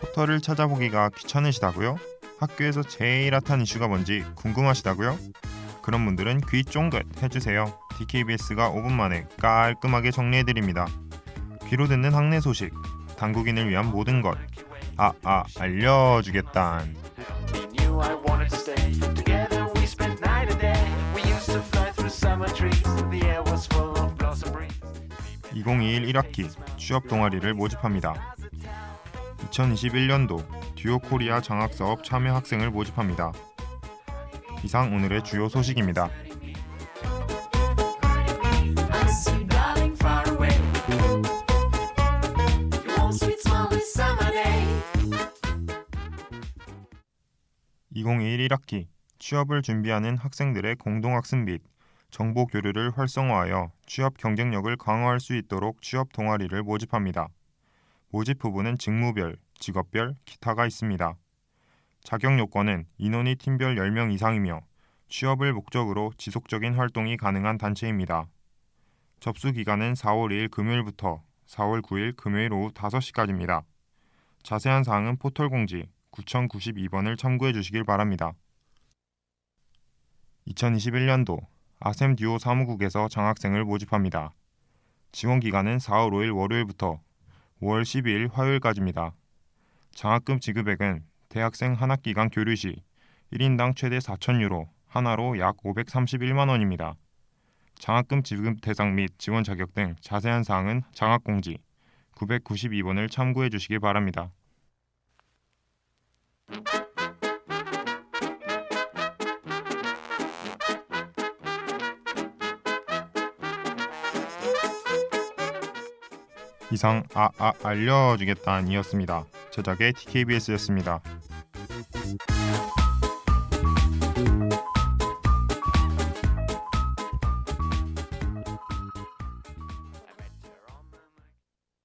포털을 찾아보기가 귀찮으시다고요? 학교에서 제일 핫한 이슈가 뭔지 궁금하시다고요? 그런 분들은 귀 쫑긋 해주세요. DKBS가 5분 만에 깔끔하게 정리해드립니다. 귀로 듣는 학내 소식, 당국인을 위한 모든 것. 아, 아, breeze. 2021 1학기 취업 동아리를 모집합니다. 2021년도 듀오 코리아 장학 사업 참여 학생을 모집합니다. 이상 오늘의 주요 소식입니다. I see you, darling, far away. Your warm, sweet smile this summer day. 2021 1학기 취업을 준비하는 학생들의 공동학습 및 정보 교류를 활성화하여 취업 경쟁력을 강화할 수 있도록 취업 동아리를 모집합니다. 모집 부분은 직무별, 직업별, 기타가 있습니다. 자격 요건은 인원이 팀별 10명 이상이며 취업을 목적으로 지속적인 활동이 가능한 단체입니다. 접수 기간은 4월 2일 금요일부터 4월 9일 금요일 오후 5시까지입니다. 자세한 사항은 포털 공지 9092번을 참고해 주시길 바랍니다. 2021년도 아셈 듀오 사무국에서 장학생을 모집합니다. 지원 기간은 4월 5일 월요일부터 5월 12일 화요일까지입니다. 장학금 지급액은 대학생 한 학기간 교류 시 1인당 최대 4,000유로, 하나로 약 531만 원입니다. 장학금 지급 대상 및 지원 자격 등 자세한 사항은 장학 공지 992번을 참고해 주시기 바랍니다. 이상 아아 알려주겠다니었습니다. 제작의 TKBS였습니다.